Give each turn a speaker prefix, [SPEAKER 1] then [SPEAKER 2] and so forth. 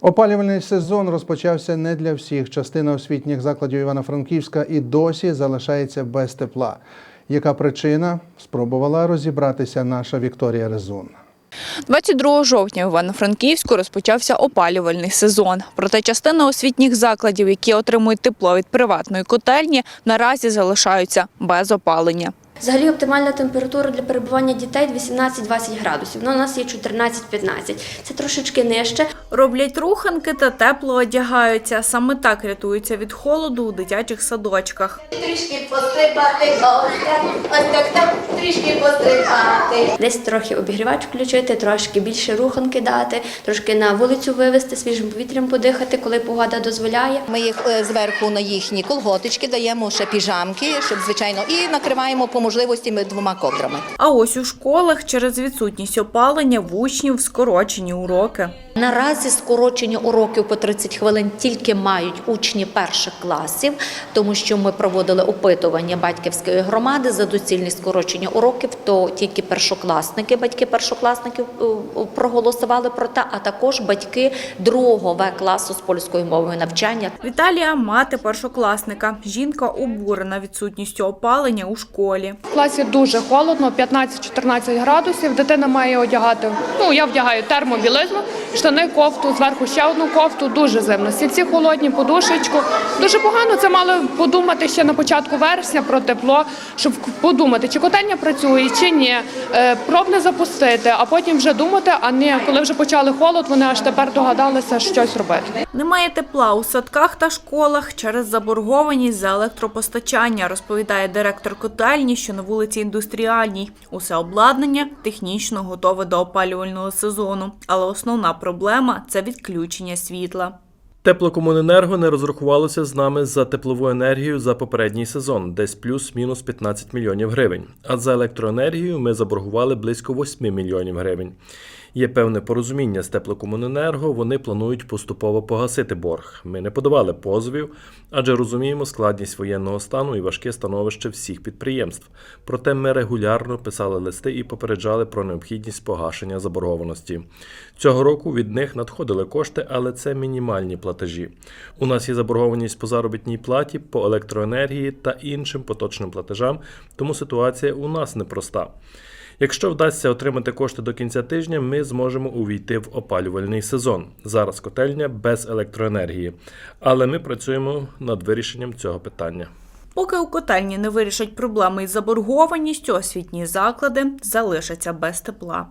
[SPEAKER 1] Опалювальний сезон розпочався не для всіх. Частина освітніх закладів Івано-Франківська і досі залишається без тепла. Яка причина? Спробувала розібратися наша Вікторія Резун.
[SPEAKER 2] 22 жовтня в Івано-Франківську розпочався опалювальний сезон. Проте частина освітніх закладів, які отримують тепло від приватної котельні, наразі залишаються без опалення.
[SPEAKER 3] Взагалі оптимальна температура для перебування дітей 18-20 градусів. Ну, у нас є 14-15. Це трошечки нижче.
[SPEAKER 2] Роблять руханки та тепло одягаються. Саме так рятуються від холоду у дитячих садочках.
[SPEAKER 4] Трішки пострибати, ось так, так, трішки пострибати.
[SPEAKER 3] Десь трохи обігрівач включити, трошки більше руханки дати, трошки на вулицю вивезти, свіжим повітрям подихати, коли погода дозволяє.
[SPEAKER 4] Ми їх е, зверху на їхні колготички даємо ще піжамки, щоб звичайно, і накриваємо по можливості ми двома ковдрами.
[SPEAKER 2] А ось у школах через відсутність опалення в учнів скорочені уроки.
[SPEAKER 5] Наразі скорочення уроків по 30 хвилин тільки мають учні перших класів, тому що ми проводили опитування батьківської громади за доцільність скорочення уроків. То тільки першокласники, батьки першокласників е, проголосували про те, а також батьки другого В класу з польською мовою навчання.
[SPEAKER 2] Vіталія – мати першокласника. Жінка обурена відсутністю опалення у школі.
[SPEAKER 6] В класі дуже холодно, 15-14 градусів. Дитина має одягати. Ну я вдягаю термобілизну, штани, кофту, зверху ще одну кофту. Дуже зимно. Сільці холодні, подушечку. Дуже погано це мали подумати ще на початку вересня про тепло, щоб подумати, чи котельня працює, чи ні. Е, Пробне запустити, а потім вже думати. А не коли вже почали холод, вони аж тепер догадалися щось робити.
[SPEAKER 2] Немає тепла у садках та школах через заборгованість за електропостачання, розповідає директор котельні, що на вулиці Індустріальній. Усе обладнання технічно готове до опалювального сезону, але основна проблема це відключення світла.
[SPEAKER 7] Теплокомуненерго не розрахувалося з нами за теплову енергію за попередній сезон, десь плюс-мінус 15 мільйонів гривень. А за електроенергію ми заборгували близько 8 мільйонів гривень. Є певне порозуміння з теплокомуненерго, вони планують поступово погасити борг. Ми не подавали позовів, адже розуміємо складність воєнного стану і важке становище всіх підприємств. Проте ми регулярно писали листи і попереджали про необхідність погашення заборгованості. Цього року від них надходили кошти, але це мінімальні платежі. У нас є заборгованість по заробітній платі, по електроенергії та іншим поточним платежам, тому ситуація у нас непроста. Якщо вдасться отримати кошти до кінця тижня, ми зможемо увійти в опалювальний сезон. Зараз котельня без електроенергії, але ми працюємо над вирішенням цього питання.
[SPEAKER 2] Поки у котельні не вирішать проблеми із заборгованістю, освітні заклади залишаться без тепла.